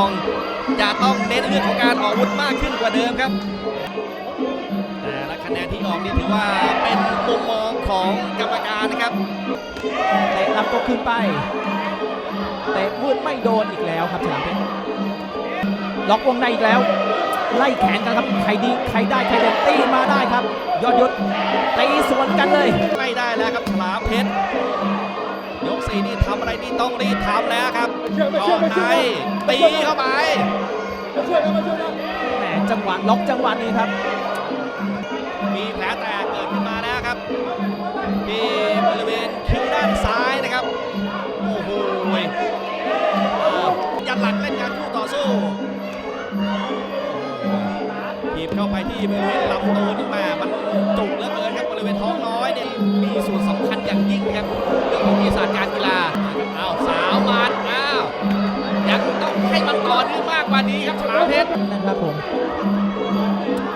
อง จะต้องเน้นเรื่องของการออกอาวุธมากขึ้นกว่าเดิมครับ แต่ละคะแนนที่ออกนี่ถือว่าเป็นมุมมองของกรรมการนะครับเตะลำตัวขึ้นไปเตะวืดไม่โดนอีกแล้วครับฉลามเพชรล็อกวงในอีกแล้ว ไล่แขนกันครับใครดีใครได้ใครเด่นตีมาได้ครับ ยอดยุทธตีสวนกันเลย ไม่ได้แล้วครับฉลามเพชรยก สี่นี่ทำอะไรนี่ต้องรีบทำแล้วครับก่อนในตีเข้าไปแหมจังหวะล็อกจังหวะนี้ครับ มีแผลแตกเกิดขึ้นมาแล้วครับที่บริเวณคิ้วด้านซ้ายนะครับ โอ้โหเอ่อยันหลักเล่นงานคู่ต่อสู้ทีบเข้าไปที่บริเวณลำตัวนี่แม่มันจุกเหลือเกินค รับบริเวณท้องน้อยเนี่ยมีส่วนสำคัญอย่างยิ่งครับเรื่องของวิทยาศาสตร์การกีฬาอ้าวสาวมาดอ้าวยังต้องให้มันต่อเนื่องมากกว่านี้ครับฉลามเพชรนะครับผมแ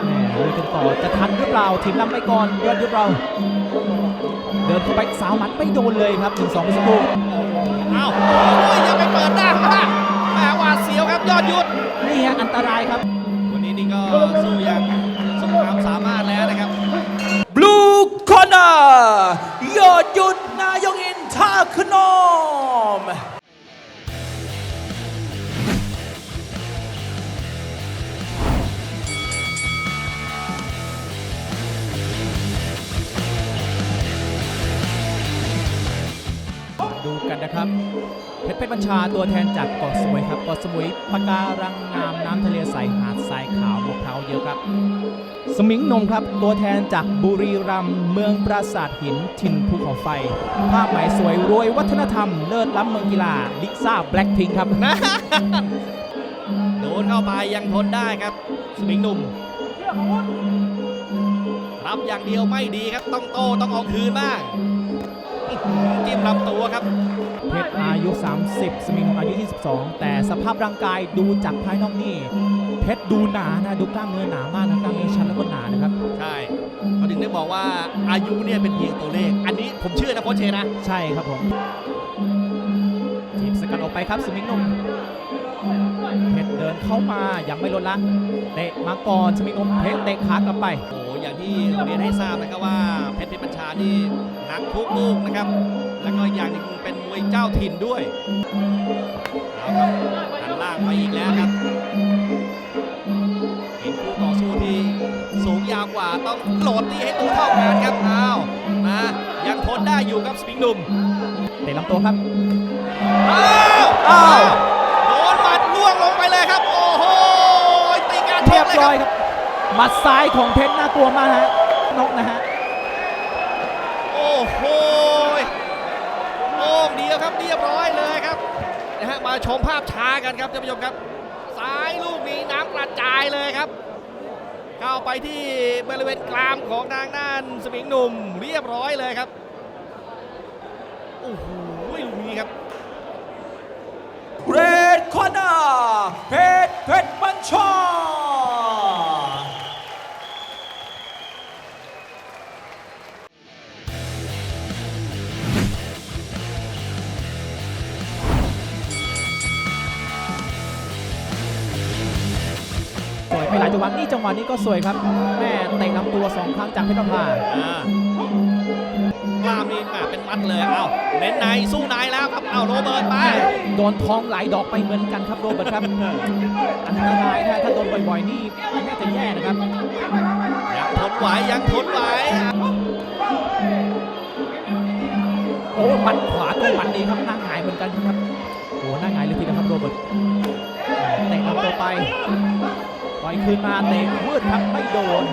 หมลุยกันต่อจะทันหรือเปล่าทีมลำไปก่อนยอดยุทธเรา เดินเข้าไปสาวหมัดไม่โดนเลยครับถึงสองสักครู่อ้าวโอ้ยอย่าไปเปิดด้านมาแหมหวาดเสียวครับยอดยุทธนี่ฮะอันตรายครับ วันนี้นี่ก็สู้อย่างสมความสามารถแล้ว มดูกันนะครับ เพชรเพชรบัญชาตัวแทนจากเกาะสมุยครับเกาะสมุยปะการังงามน้ำทะเลใสหาดทรายขาวมะพร้าวเยอะครับ สมิงนงครับตัวแทนจากบุรีรัมย์เมืองปราสาทหินถิ่นภูเขาไฟภาพใหม่สวยรวยวัฒนธรรมเลิศล้ำเมืองกีฬาลิซ่าแบล็คพิงครับนะโดนเข้าไปยังทนได้ครับ สมิงหนุ่มรับอย่างเดียวไม่ดีครับ ต้องโตต้องเอาคืนบ้างจิ้มลำตัวครับ เพชรอายุ 30 สมิงนงอายุ 22 แต่สภาพร่างกายดูจากภายนอกนี่เพชรดูหนานะดูกล้ามเนื้อหนามากนะกล้ามเนื้อชั้นแล้วก็หนานะครับ ใช่เขาถึงได้บอกว่าอายุเนี่ยเป็นเพียงตัวเลข อันนี้ผมเชื่อนะโค้ชเชนะ ใช่ครับผมทีมสกัดออกไปครับสมิงนมเพชรเดินเข้ามายังไม่ลดละเตะมาก่อนสมิงนมเพชรเตะขากลับไปโอ้โหอย่างที่เรียนให้ทราบนะครับว่าเพชรเพชรบัญชานี่หนักทุกลูกนะครับ แล้วก็อย่างหนึงเป็นม วยเจ้าถิ่นด้วยเอาครับหันล่างไปอีกแล้วครับเห็นคู่ต่อสู้ที่สูงยาวกว่าต้องโหลดตีให้ตัวเท่ากันครับอ้าวมายังทนได้อยู่ครับสปริงหนุ่มเตะลำตัวครับอ้าวอ้าวโดนหมัดล่วงลงไปเลยครับ โอ้โหตีการชเรียกบเลยร้คอยรับครับหมัดซ้ายของเพชรน่ากลัวมากฮะนกนะฮะ โอ้โหโอ้งเดียวครับเรียบร้อยเลยครับนะฮะมาชมภาพช้ากันครับท่านผู้ชมครับซ้ายลูกนี้น้ำกระจายเลยครับ เข้าไปที่บริเวณกรามของทางด้านสมิงหนุ่มเรียบร้อยเลยครับโอ้โหลูกนี้ครับเรดคอร์เนอร์เพชรเพชรบัญชา หลายจังหวะนี่จังหวะนี้ก็สวยครับ แม่เตะลำตัวสองครั้งจากเพชรประภาอ่ากล้ามนี่แหม่เป็นมัดเลยเอ้าเน้นในสู้ในแล้วครับเอ้าโรเบิร์ตไปโดนทองหลายดอกไปเหมือนกันครับโรเบิร์ตครับอันตรายนะถ้าโดนบ่อยๆนี่น่าจะแย่นะครับยังทนไหวยังทนไหวโอ้หมัดขวาตัวหมัดนี้ครับหน้าหงายเหมือนกันครับโอ้หน้าหงายเลยทีนะครับโรเบิร์ตเตะลำตัวไป ปล่อยคืนมาเตะวืดครับไม่โดน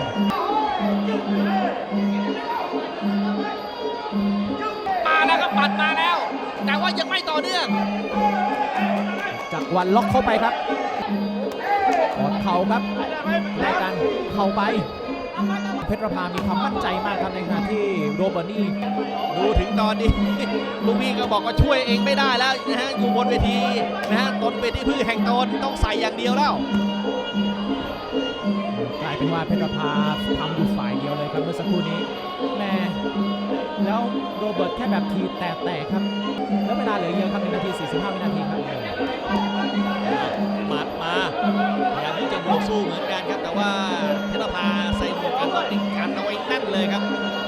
มาแล้วครับปัดมาแล้ว แต่ว่ายังไม่ต่อเนื่องจากวันล็อกเข้าไปครับกอดเข่าครับแลกกันเข่าไป เพชรประภามีความมั่นใจมากครับในขณะที่โรเบิร์ตนี่ดูถึงตอนนี้ลูกพี่ก็บอกว่าช่วยเองไม่ได้แล้วนะฮะอยู่บนเวทีนะฮะตนเป็นที่พึ่งแห่งตนต้องใส่อย่างเดียวแล้วกลาย เป็นว่าเพชรประภาทำอยู่ฝ่ายเดียวเลยครับเมื่อสักครู่นี้แหม่แล้วโรเบิร์ตแค่แบบทีแตกๆครับ แล้วเวลาเหลือเยอะครับ1นาที 45 วินาทีครับหมัดมาพยายามที่จะบวกสู้เหมือนกันครับ แต่ว่าเพชรพาใส่หมวกกันน็อกนี่กันเอาไว้แน่นเลยครับ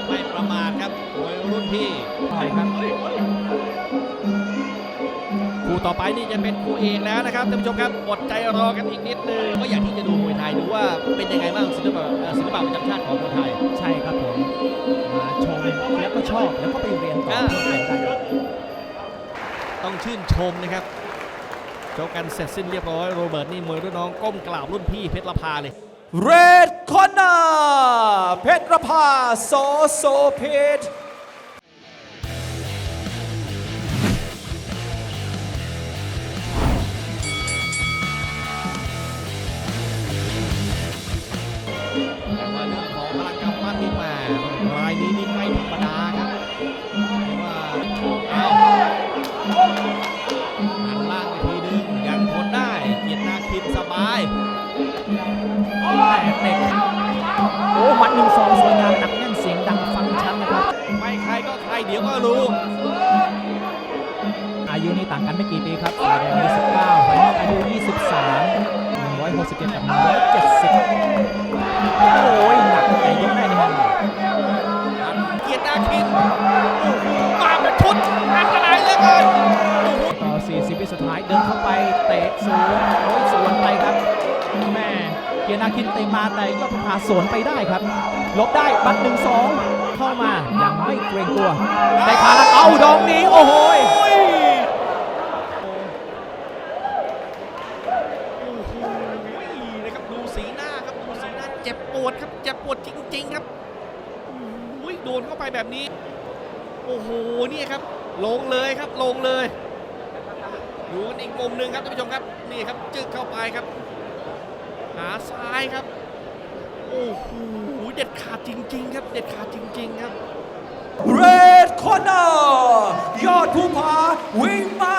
ไม่ประมาทครับมวยรุ่นพี่ใช่ครับคู่ ต่อไปนี่จะเป็นคู่เอกแล้วนะครับท่านผู้ชมครับอดใจรอกันอีกนิดนึงก็อยากที่จะดูมวยไทยดูว่าเป็นยังไงบ้างศิลปะเอ่อศิลปะประจำชาติของคนไทย ใช่ครับผมมาชมแล้วก็ชอบแล้วก็ไปเรียนต่ออ่าเพิ่มเติมได้ครับต้องชื่นชมนะครับชกกันเสร็จสิ้นเรียบร้อยโรเบิร์ตนี่มวยรุ่นน้องก้มกราบรุ่นพี่เพชรละพาเลย Red Corner เพชรประภาโสโสเพชร หมัดหนึ่งสองสวยงามหนักแน่นเสียงดังฟังชัดนะครับ ไม่ใครก็ใครเดี๋ยวก็รู้ อายุนี่ต่างกันไม่กี่ปีครับฝ่ายแดงอายุ19ฝ่ายนอกอายุ 23 167กับ170 โอ้ยหนักแต่ยกได้นี่มันเกียรตินาคินโอ้โหมาเป็นชุดอันตรายเหลือเกินโอ้โหต่อ 40 วิสุดท้ายเดินเข้าไปเตะสว นาคินเตะมาแต่ยอดภูผาสวนไปได้ครับลบได้บัตรหนึ่งสองเข้ามายังไม่เกรงกลัวได้ขาแล้วเอาดองนี้โอ้โหยโอ้โหนะครับดูสีหน้าครับดูสีหน้าเจ็บปวดครับเจ็บปวดจริง ๆ ครับโอ้ยโดนเข้าไปแบบนี้ โอ้โหนี่ครับ ลงเลยครับลงเลยดูกันอีกมุมหนึ่งครับท่านผู้ชมครับนี่ครับจึกเข้าไปครับาซ้ายครับ โอ้โหเด็ดขาดจริง ๆ ครับ เด็ดขาดจริง ๆ ครับ Red Corner ยอดภูผาวิมา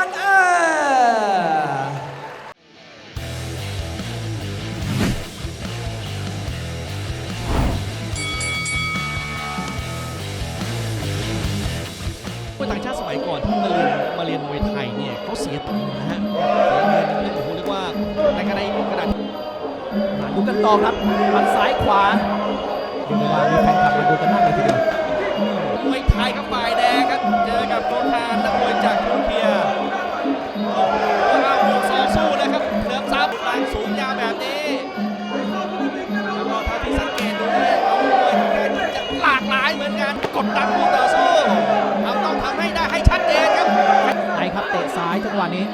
มีแฟนคลับมาดูกันมากเลยทีเดียวมวยไทยครับฝ่ายแดงครับ เจอกับโกทานนักมวยจากทูเคียโอ้โหเอาบวกสองสู้เลยครับเสริมซับหลังสูงยาวแบบนี้แล้วก็เท่าที่สังเกตดูเนี่ยเอามวยของแกจะหลากหลายเหมือนกันกดดันคู่ต่อสู้ทำต้องทำให้ได้ให้ชัดเจนครับไหนครับเตะซ้ายจังหวะนี้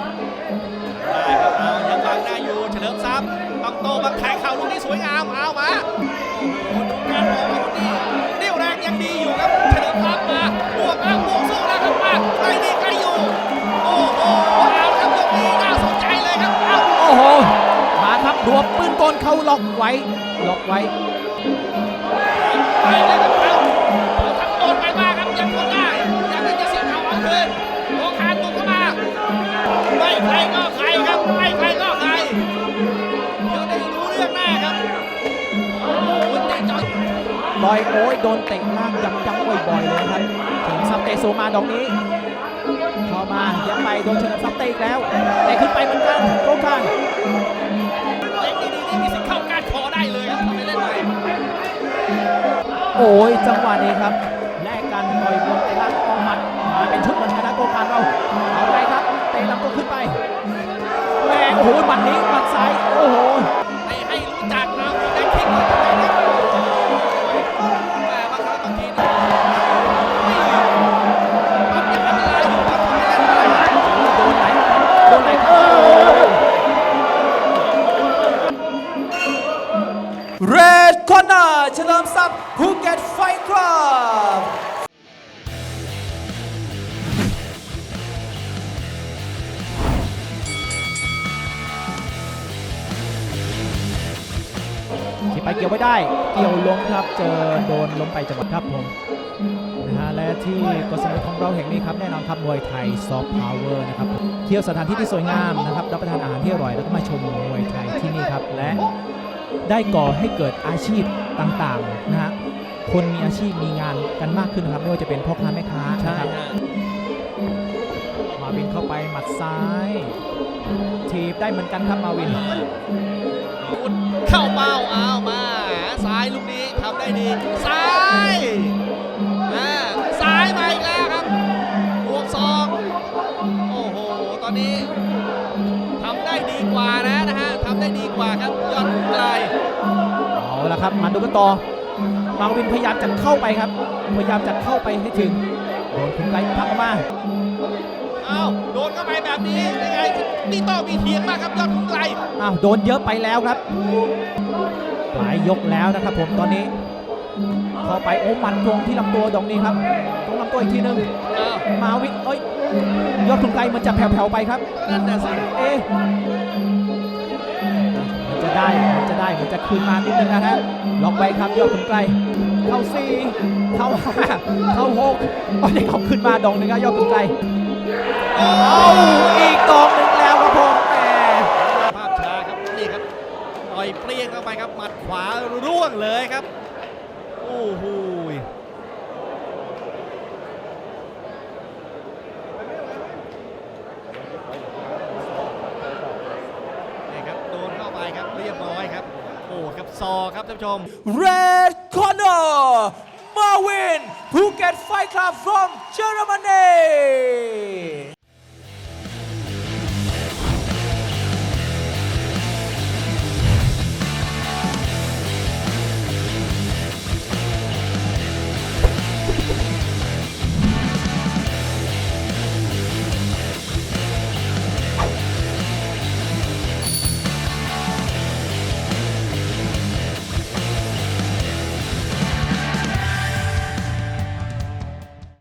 ได้ครับเอายังบังได้อยู่เฉลิมทรัพย์ต้องโตบังแทงเข่าลูกนี้สวยงามเอามา เขาล็อกไว้ ล็อกไว้ไปเลยครับเอาเอาทั้งโดนไปมากครับยังทนได้ยังไม่จะเสียเข่าเอาคืนโกคานตุกเข้ามาไม่ใครก็ใครครับไม่ใครก็ใครเดี๋ยวได้รู้เรื่องแน่ครับโอ้โหเตะจอยบอยโอ้ยโดนเตะล่างย้ำๆบ่อยๆเลยครับเฉลิมทรัพย์เตะสูมาดอกนี้เข้ามาย้ำไปโดนเฉลิมทรัพย์เตะอีกแล้วเตะขึ้นไปเหมือนกันโกคาน โอ้ยจังหวะนี้ครับแลกกันต่อยบนเตะล่างออกหมัดมาเป็นชุดเหมือนกันะโกคานเราเอาไรครับเตะลำตัวขึ้นไปแม่โอ้โหหมัดนี้ เฉลิมทรัพย์ภูเก็ตไฟคลับที่ไปเกี่ยวไว้ได้ เกี่ยวล้มครับ เจอโดนล้มไปจังหวัดครับผมนะฮะและที่กสมของเราแห่งนี้ครับแน่นอนครับมวยไทยซอฟต์พาวเวอร์นะครับเที่ยวสถานที่ที่สวยงามนะครับรับประทานอาหารที่อร่อยแล้วก็มาชมมวยไทยที่นี่ครับและ ได้ก่อให้เกิดอาชีพต่างๆนะฮะคนมีอาชีพมีงานกันมากขึ้นนะครับไม่ว่าจะเป็นพ่อค้าแม่ค้านะครับฮะมาวินเข้าไปหมัดซ้ายทีบได้เหมือนกันครับมาวิน เข้าเป้าเอามาซ้ายลูกนี้ทำได้ดีซ้ายอ่ซ้ายมาอีกแล้วครับบวกสองโอ้โหตอนนี้ทำได้ดีกว่านะนะฮะ ได้ดีกว่าครับยอดขุนไกลเอาละครับมาดูกันต่อมาวินพยายามจะเข้าไปครับ พยายามจะเข้าไปให้ถึงโดนคุณไกรพักออกมาเอ้าโดนเข้าไปแบบนี้ยังไงนี่ต้องมีเถียงมากครับยอดขุนไกลอ้าวโดนเยอะไปแล้วครับหลายยกแล้วนะครับผมตอนนี้เข้าไปโอ้หมันตรงที่ลำตัวดอกนี้ครับตรงลำตัวอีกทีหนึงอ้าวมาวินเอ้ยยอดคุณไกรมันจะแผ่วๆไปครับนั่นน่ะสิเอ๊ จะได้นจะคืนมานิดนึงนะฮะล็อกไว้ครับยอดคนไกลเข้าสี่เข้าห้าเข้าหกโอ้ยเขาขึ้นมาดองหนึ่งครับยอดคนไกลโอ้เอาอีกดองหนึ่งแล้วครับผมแหมภาพช้าครับนี่ครับต่อยเปรี้ยงเข้าไปครับหมัดขวาร่วงเลยครับโอ้โห โอ้ครับซอครับท่านผู้ชม Red corner, Marvin Phuket Fight Club from Germany.